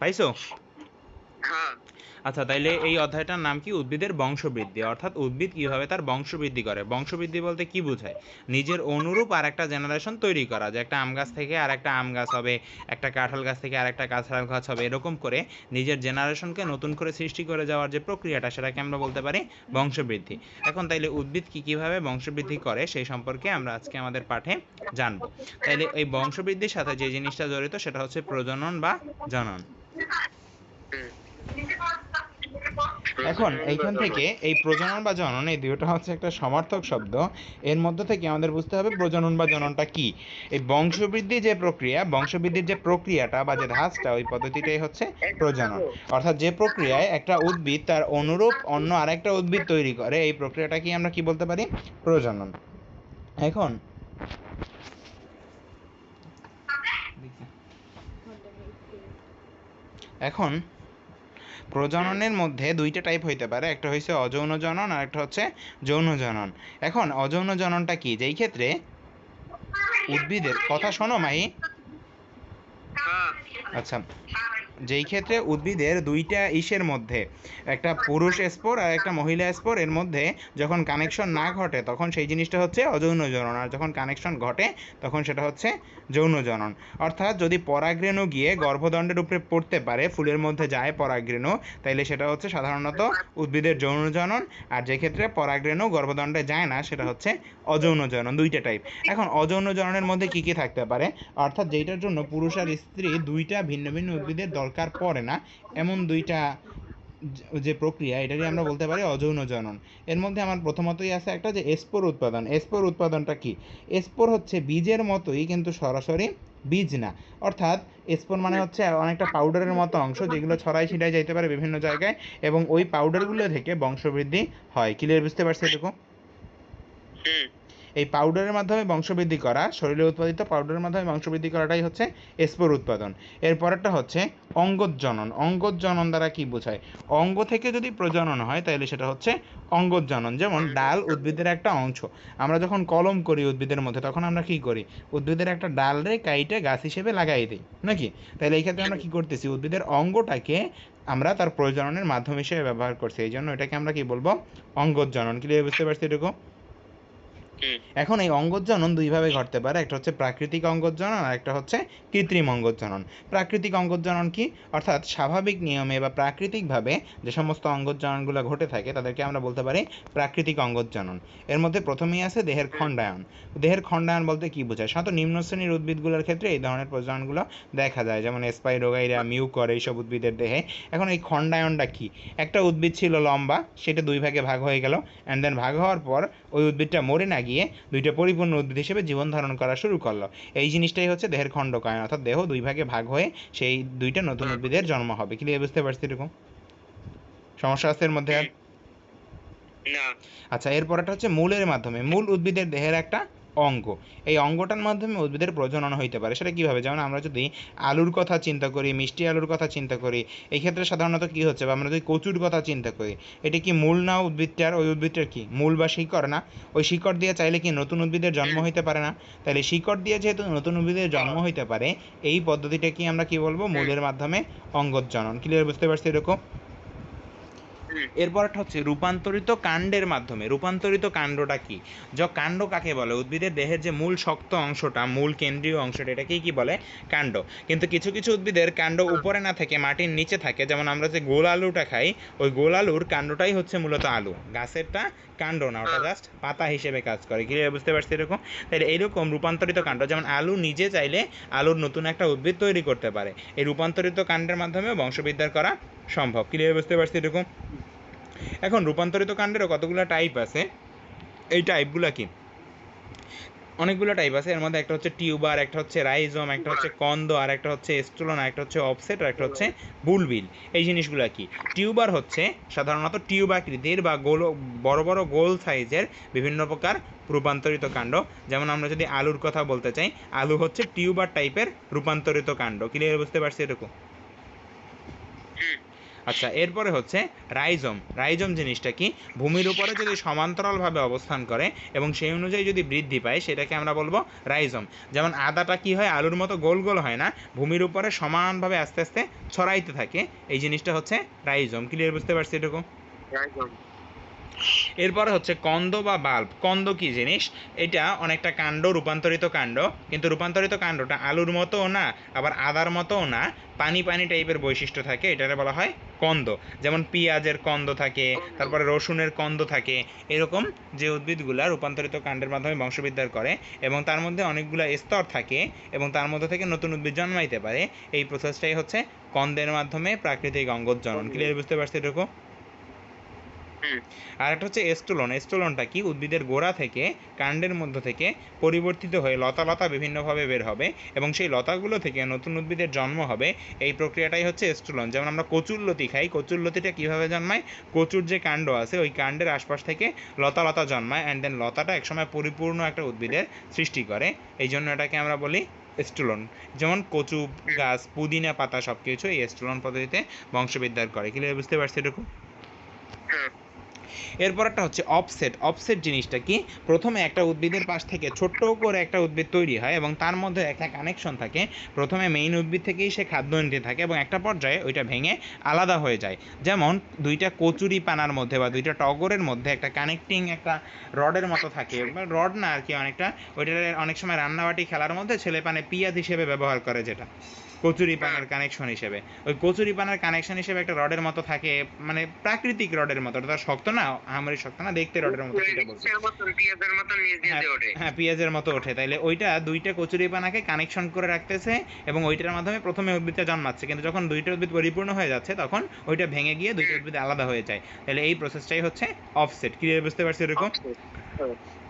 পাইছো? হ্যাঁ। আচ্ছা তাইলে এই অধ্যায়টার নাম কি? উদ্ভিদের বংশবৃদ্ধি। অর্থাৎ উদ্ভিদ কীভাবে তার বংশবৃদ্ধি করে? বংশবৃদ্ধি বলতে কি বোঝায়? নিজের অনুরূপ আর একটা জেনারেশন তৈরি করা যে একটা আম গাছ থেকে আর একটা আম গাছ হবে একটা কাঁঠাল গাছ থেকে আর একটা কাঁঠাল গাছ হবে এরকম করে নিজের জেনারেশনকে নতুন করে সৃষ্টি করে যাওয়ার যে প্রক্রিয়াটা সেটাকে আমরা বলতে পারি বংশবৃদ্ধি। এখন তাইলে উদ্ভিদ কি কীভাবে বংশবৃদ্ধি করে সেই সম্পর্কে আমরা আজকে আমাদের পাঠে জানব। তাইলে এই বংশবৃদ্ধির সাথে যে জিনিসটা জড়িত সেটা হচ্ছে প্রজনন বা জনন। এখন এইখান থেকে এই প্রজনন বা জনন এই দুটোটা হচ্ছে একটা সমার্থক শব্দ। এর মধ্য থেকে আমাদের বুঝতে হবে প্রজনন বা জননটা কি? এই বংশবৃদ্ধি যে প্রক্রিয়া বংশবৃদ্ধির যে প্রক্রিয়াটা বা যে ধাঁচটা ওই পদ্ধতিটাই হচ্ছে প্রজনন। অর্থাৎ যে প্রক্রিয়ায় একটা উদ্ভিদ তার অনুরূপ অন্য আরেকটা উদ্ভিদ তৈরি করে এই প্রক্রিয়াটা কি আমরা কি বলতে পারি? প্রজনন। এখন এখন প্রজননের মধ্যে দুইটা টাইপ হইতে পারে। একটা হচ্ছে অযৌন জনন আর একটা হচ্ছে যৌন জনন। এখন অযৌন জননটা কি? যেই ক্ষেত্রে উদ্ভিদের কথা শোনো মাই হ্যাঁ। আচ্ছা। যেই ক্ষেত্রে উদ্ভিদের দুইটা ইসের মধ্যে, একটা পুরুষ স্পোর আর একটা মহিলা স্পোর, এর মধ্যে যখন কানেকশন না ঘটে, তখন সেই জিনিসটা হচ্ছে অযৌন জনন। আর যখন কানেকশন ঘটে, তখন সেটা হচ্ছে যৌন জনন। অর্থাৎ যদি পরাগরেণু গিয়ে গর্ভদণ্ডের উপরে পড়তে পারে, ফুলের মধ্যে যায় পরাগরেণু, তাইলে সেটা হচ্ছে সাধারণত উদ্ভিদের যৌন জনন। আর যে ক্ষেত্রে পরাগরেণু গর্ভদণ্ডে যায় না, সেটা হচ্ছে অযৌন জনন, দুইটা টাইপ এখন অযৌন জননের মধ্যে কি কি থাকতে পারে? অর্থাৎ যেটার জন্য পুরুষ আর স্ত্রী দুইটা ভিন্ন ভিন্ন উদ্ভিদের দরকার পড়ে না। এমন দুইটা যে- প্রক্রিয়া এটারই আমরা বলতে পারি অযৌন জনন। এর মধ্যে আমার প্রথমতই আছে একটা যে এসপোর উৎপাদন। এসপোর উৎপাদনটা কি? এসপোর হচ্ছে বীজের মতোই কিন্তু সরাসরি বীজ না। অর্থাৎ এসপোর মানে হচ্ছে অনেকটা পাউডারের মতো অংশ যেগুলো ছড়াই ছিটাই যাইতে পারে বিভিন্ন জায়গায় এবং ওই পাউডারগুলো থেকে বংশবৃদ্ধি হয়। ক্লিয়ার বুঝতে পারছি এটুকু? এই পাউডারের মাধ্যমে বংশবৃদ্ধি করা শরীরে উৎপাদিত পাউডারের মাধ্যমে বংশবৃদ্ধি করাটাই হচ্ছে স্পোর উৎপাদন। এরপরেরটা হচ্ছে অঙ্গজনন অঙ্গজনন দ্বারা কি বোঝায়? অঙ্গ থেকে যদি প্রজনন হয় তাহলে সেটা হচ্ছে অঙ্গজনন যেমন ডাল উদ্ভিদের একটা অংশ। আমরা যখন কলম করি উদ্ভিদের মধ্যে তখন আমরা কি করি? উদ্ভিদের একটা ডাল রে কাইটে গাছ হিসেবে লাগাই দিই নাকি? তাহলে এই ক্ষেত্রে আমরা কি করতেছি? উদ্ভিদের অঙ্গটাকে আমরা তার প্রজননের মাধ্যম হিসেবে ব্যবহার করছি। এই জন্য এটাকে আমরা কি বলব? অঙ্গজনন ক্লিয়ার বুঝতে পারছি এটুকু? এখন এই অঙ্গজনন দুইভাবে ঘটতে পারে। একটা হচ্ছে প্রাকৃতিক অঙ্গজনন আর একটা হচ্ছে কৃত্রিম অঙ্গজনন প্রাকৃতিক অঙ্গজনন কি? অর্থাৎ স্বাভাবিক নিয়মে বা প্রাকৃতিকভাবে যে সমস্ত অঙ্গজননগুলো ঘটে থাকে, তাদেরকে আমরা বলতে পারি প্রাকৃতিক অঙ্গজনন এর মধ্যে প্রথমেই আছে দেহের খণ্ডায়ন। দেহের খণ্ডায়ন বলতে কি বোঝায়? সাধারণত নিম্ন শ্রেণির উদ্ভিদগুলোর ক্ষেত্রে এই ধরনের প্রজননগুলো দেখা যায়। যেমন স্পাইরোগাইরা মিউকর এইসব উদ্ভিদের দেহে। এখন এই খণ্ডায়নটা কি? একটা উদ্ভিদ ছিল লম্বা, সেটা দুই ভাগে ভাগ হয়ে গেল অ্যান্ড দেন ভাগ হওয়ার পর ওই উদ্ভিদটা মরে না গিয়ে দুইটা পরিপূর্ণ উদ্ভিদ হিসেবে জীবন ধারণ করা শুরু করল। এই জিনিসটাই হচ্ছে দেহের খণ্ডকায়ন অর্থাৎ দেহ দুই ভাগে ভাগ হয়ে সেই দুইটা নতুন উদ্ভিদের জন্ম হবে। ক্লিয়ার বুঝতে পারছি এরকম? সমস্যা আছে এর মধ্যে? আচ্ছা এরপরটা হচ্ছে মূলের মাধ্যমে। মূল উদ্ভিদের দেহের একটা অঙ্গ। এই অঙ্গটার মাধ্যমে উদ্ভিদের প্রজনন হইতে পারে। সেটা কীভাবে? যেমন আমরা যদি আলুর কথা চিন্তা করি, মিষ্টি আলুর কথা চিন্তা করি এই ক্ষেত্রে সাধারণত কি হচ্ছে? বা আমরা যদি কচুর কথা চিন্তা করি, এটা কি মূল না উদ্ভিদটার? ওই উদ্ভিদটার কি? মূল বা শিকড় না? ওই শিকড় দিয়ে চাইলে কি নতুন উদ্ভিদের জন্ম হইতে পারে না? তাহলে শিকড় দিয়ে যেহেতু নতুন উদ্ভিদের জন্ম হইতে পারে, এই পদ্ধতিটা কি আমরা কি বলব? মূলের মাধ্যমে অঙ্গজনন ক্লিয়ার বুঝতে পারছি এরকম? এরপরটা হচ্ছে রূপান্তরিত কাণ্ডের মাধ্যমে। রূপান্তরিত কাণ্ডটা কি? য কাণ্ড কাকে বলে? উদ্ভিদের দেহের যে মূল শক্ত অংশটা মূল কেন্দ্রীয় অংশটা এটাকেই কি বলে? কাণ্ড। কিন্তু কিছু কিছু উদ্ভিদের কাণ্ড উপরে না থেকে মাটির নিচে থাকে। যেমন আমরা যে গোল আলুটা খাই ওই গোল আলুর কাণ্ডটাই হচ্ছে মূলত আলু। গাছেরটা কাণ্ড না ওটা জাস্ট পাতা হিসেবে কাজ করে। কি বুঝতে পারছি এরকম? তাহলে এইরকম রূপান্তরিত কাণ্ড যেমন আলু নিজে চাইলে আলুর নতুন একটা উদ্ভিদ তৈরি করতে পারে। এই রূপান্তরিত কাণ্ডের মাধ্যমে বংশবিদ্যার করা সম্ভব। ক্লিয়ার বুঝতে পারছি এরকম? এখন রূপান্তরিত কাণ্ডেরও কতগুলো টাইপ আছে? এই টাইপগুলো কি? অনেকগুলো টাইপ আছে। এর মধ্যে একটা হচ্ছে টিউবার একটা হচ্ছে রাইজোম একটা হচ্ছে কন্দ আর একটা হচ্ছে স্টোলন আর একটা হচ্ছে অফসেট আর একটা হচ্ছে বুলবিল। এই জিনিসগুলো কি? টিউবার হচ্ছে সাধারণত টিউব আকৃতির বা গোল বড় বড় গোল সাইজের বিভিন্ন প্রকার রূপান্তরিত কাণ্ড। যেমন আমরা যদি আলুর কথা বলতে চাই আলু হচ্ছে টিউবার টাইপের রূপান্তরিত কাণ্ড। ক্লিয়ার বুঝতে পারছি এরকম? আচ্ছা এরপরে হচ্ছে রাইজম। রাইজম জিনিসটা কি? ভূমির উপরে যদি সমান্তরালভাবে অবস্থান করে এবং সেই অনুযায়ী যদি বৃদ্ধি পায় সেটাকে আমরা বলব রাইজম। যেমন আদাটা কি হয়? আলুর মতো গোল গোল হয় না ভূমির উপরে সমানভাবে আস্তে আস্তে ছড়াইতে থাকে। এই জিনিসটা হচ্ছে রাইজম। ক্লিয়ার বুঝতে পারছি এরকম একদম এরপরে হচ্ছে কন্দ বা বাল্ব। কন্দ কি জিনিস? এটা অনেকটা কাণ্ড রূপান্তরিত কাণ্ড। কিন্তু রূপান্তরিত কাণ্ডটা আলুর মতোও না আবার আদার মতোও না। পানি পানি টাইপের বৈশিষ্ট্য থাকে এটারে বলা হয় কন্দ, যেমন পেঁয়াজের কন্দ থাকে, তারপরে রসুনের কন্দ থাকে, এরকম যে উদ্ভিদগুলা রূপান্তরিত কাণ্ডের মাধ্যমে বংশবিদ্যার করে এবং তার মধ্যে অনেকগুলো স্তর থাকে এবং তার মধ্যে থেকে নতুন উদ্ভিদ জন্মাইতে পারে। এই প্রসেসটাই হচ্ছে কন্দের মাধ্যমে প্রাকৃতিক অঙ্গোজ্জনন। ক্লিয়ার বুঝতে পারছি এরকম হুম আর একটা হচ্ছে এস্টোলন এস্টোলনটা কি? উদ্ভিদের গোড়া থেকে, কাণ্ডের মধ্য থেকে পরিবর্তিত হয়ে লতা লতা বিভিন্নভাবে বের হবে এবং সেই লতাগুলো থেকে নতুন উদ্ভিদের জন্ম হবে। এই প্রক্রিয়াটাই হচ্ছে এস্টোলন যেমন আমরা কচুরলতি খাই কচুরলতিটা কীভাবে জন্মায়? কচুর যে কাণ্ড আছে, ওই কাণ্ডের আশপাশ থেকে লতা লতা জন্মায় অ্যান্ড দেন লতাটা একসময় পরিপূর্ণ একটা উদ্ভিদের সৃষ্টি করে। এই জন্য এটাকে আমরা বলি এস্টোলন যেমন কচু, গাছ, পুদিনা পাতা সব কিছু এই এস্টোলন পদ্ধতিতে বংশবিদ্যার করে। ক্লিয়ার বুঝতে পারছি এরকম এরপর একটা হচ্ছে অফসেট অফসেট জিনিসটা কি? প্রথমে একটা উদ্ভিদের পাশ থেকে ছোট্ট করে একটা উদ্ভিদ তৈরি হয় এবং তার মধ্যে একটা কানেকশন থাকে। প্রথমে মেইন উদ্ভিদ থেকেই সে খাদ্য নিতে থাকে এবং একটা পর্যায়ে ওইটা ভেঙে আলাদা হয়ে যায়। যেমন দুইটা কচুরি পানার মধ্যে বা দুইটা টগরের মধ্যে একটা কানেক্টিং একটা রডের মতো থাকে। রড না আর কি অনেকটা ওইটা অনেক সময় রান্নাবাটি খেলার মধ্যে ছেলে পানে পিঁয়াজ হিসেবে ব্যবহার করে যেটা। কচুরি পানার কানেকশন হিসেবে। ওই কচুরিপানার কানেকশন হিসেবে একটা রডের মতো থাকে মানে প্রাকৃতিক রডের মতো। ওটা শক্ত না আমারই শক্ত না দেখতে রডের মতো সেটা বলছি। হ্যাঁ, হ্যাঁ পেঁয়াজের মতো ওঠে। তাইলে ওইটা দুইটা কচুরিপানাকে কানেকশন করে রাখতেছে এবং ওইটার মাধ্যমে প্রথমে উদ্ভিদটা জন্মাচ্ছে। কিন্তু যখন দুইটা উদ্ভিদ পরিপূর্ণ হয়ে যাচ্ছে তখন ওইটা ভেঙে গিয়ে দুইটা উদ্ভিদ আলাদা হয়ে যায়। তাহলে এই প্রসেসটাই হচ্ছে অফসেট ক্লিয়ার বুঝতে পারছি এরকম?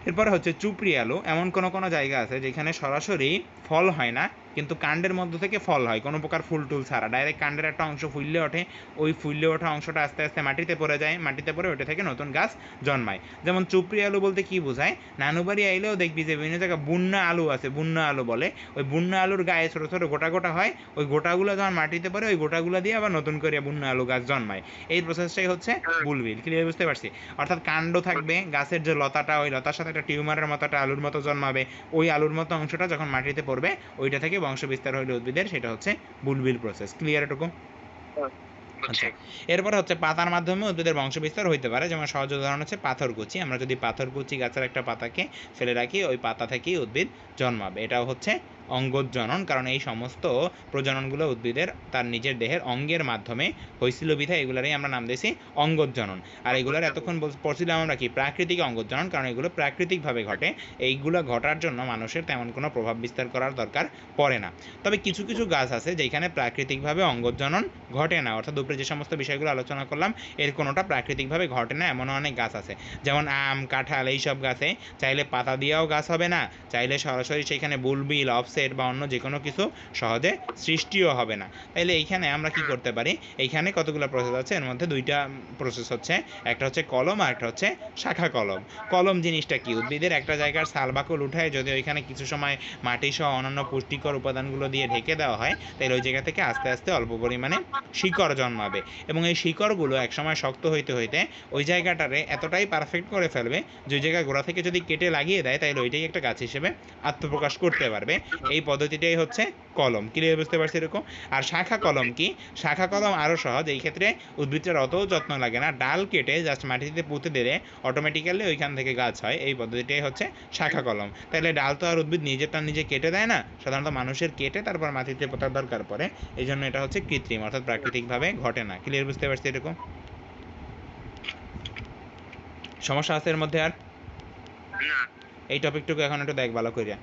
এরপরে হচ্ছে চুপড়ি আলু। এমন কোনো কোনো জায়গা আছে যেখানে সরাসরি ফল হয় না কিন্তু কাণ্ডের মধ্য থেকে ফল হয়। কোনো প্রকার ফুল টুল ছাড়া। ডাইরেক্ট কাণ্ডের একটা অংশ ফুললে ওঠে। ওই ফুললে ওঠা অংশটা আস্তে আস্তে মাটিতে পড়ে যায়। মাটিতে পড়ে ওটা থেকে নতুন গাছ জন্মায়। যেমন চুপড়ি আলু বলতে কি বোঝায়? নানুবাড়ি আইলেও দেখবি যে বিভিন্ন জায়গায় বুন্না আলু আছে বুন্না আলু বলে। ওই বুন্না আলুর গায়ে ছোটো ছোটো গোটা গোটা হয়। ওই গোটাগুলো যখন মাটিতে পড়ে ওই গোটাগুলো দিয়ে আবার নতুন করে বুন্না আলু গাছ জন্মায়। এই প্রসেসটাই হচ্ছে বুলবিল। ক্লিয়ার বুঝতে পারছি? অর্থাৎ কাণ্ড থাকবে। গাছের যে লতাটা ওই লতার সাথে একটা টিউমারের মতো একটা আলুর মতো জন্মাবে। ওই আলুর মতো অংশটা যখন মাটিতে পড়বে ওইটা থেকে বংশ বিস্তার হইলে উদ্ভিদের সেটা হচ্ছে বুলবিল প্রসেস ক্লিয়ার এটুকু? আচ্ছা। এরপরে হচ্ছে পাতার মাধ্যমে উদ্ভিদের বংশ বিস্তার হইতে পারে। যেমন সহজ উদাহরণ হচ্ছে পাথরকুচি আমরা যদি পাথর কুচি গাছের একটা পাতাকে ফেলে রাখি ওই পাতা থেকেই উদ্ভিদ জন্মাবে। এটাও হচ্ছে অঙ্গোজ্জনন কারণ এই সমস্ত প্রজননগুলো উদ্ভিদের তার নিজের দেহের অঙ্গের মাধ্যমে হয়েছিল বিধায় এগুলারই আমরা নাম দিয়েছি অঙ্গোজ্জনন আর এগুলার এতক্ষণ পড়ছিলাম আমরা কি? প্রাকৃতিক অঙ্গোজ্জনন কারণ এগুলো প্রাকৃতিকভাবে ঘটে। এইগুলো ঘটার জন্য মানুষের তেমন কোনো প্রভাব বিস্তার করার দরকার পড়ে না। তবে কিছু কিছু গাছ আছে যেখানে প্রাকৃতিকভাবে অঙ্গোজ্জনন ঘটে না। অর্থাৎ উপরে যে সমস্ত বিষয়গুলো আলোচনা করলাম এর কোনোটা প্রাকৃতিকভাবে ঘটে না এমন অনেক গাছ আছে। যেমন আম কাঁঠাল এইসব গাছে চাইলে পাতা দিয়েও গাছ হবে না। চাইলে সরাসরি সেখানে বুলবিল অফসেট বা অন্য যে কোনো কিছু সহজে সৃষ্টিও হবে না। তাইলে এইখানে আমরা কি করতে পারি? এইখানে কতগুলো প্রসেস আছে? এর মধ্যে দুইটা প্রসেস হচ্ছে। একটা হচ্ছে কলম আর একটা হচ্ছে শাখা কলম। কলম জিনিসটা কি? উদ্ভিদের একটা জায়গার সালবাকল উঠায় যদি ওইখানে কিছু সময় মাটি সহ অন্যান্য পুষ্টিকর উপাদানগুলো দিয়ে ঢেকে দেওয়া হয় তাহলে ওই জায়গা থেকে আস্তে আস্তে অল্প পরিমাণে শিকড় জন্মাবে। এবং এই শিকড়গুলো একসময় শক্ত হইতে হইতে ওই জায়গাটারে এতটাই পারফেক্ট করে ফেলবে যে ওই জায়গায় গোড়া থেকে যদি কেটে লাগিয়ে দেয় তাহলে ওইটাই একটা গাছ হিসেবে আত্মপ্রকাশ করতে পারবে। এই পদ্ধতিটাই হচ্ছে কলম। ক্লিয়ার বুঝতে পারছি এরকম? আর শাখা কলম কি? শাখা কলম আরও সহজ। এই ক্ষেত্রে উদ্ভিদটার অত যত্ন লাগে না। ডাল কেটে জাস্ট মাটিতে পুঁতে দিলে অটোমেটিক্যালি ওইখান থেকে গাছ হয়। এই পদ্ধতিটাই হচ্ছে শাখা কলম। তাহলে ডাল তো আর উদ্ভিদ নিজেরটা নিজে কেটে দেয় না। সাধারণত মানুষের কেটে তারপর মাটিতে পোতার দরকার পড়ে। এই জন্য এটা হচ্ছে কৃত্রিম অর্থাৎ প্রাকৃতিকভাবে ঘটে না। ক্লিয়ার বুঝতে পারছি এরকম? সমস্যা আছে এর মধ্যে আর? এই টপিকটুকু এখন একটু দেখ ভালো করিয়া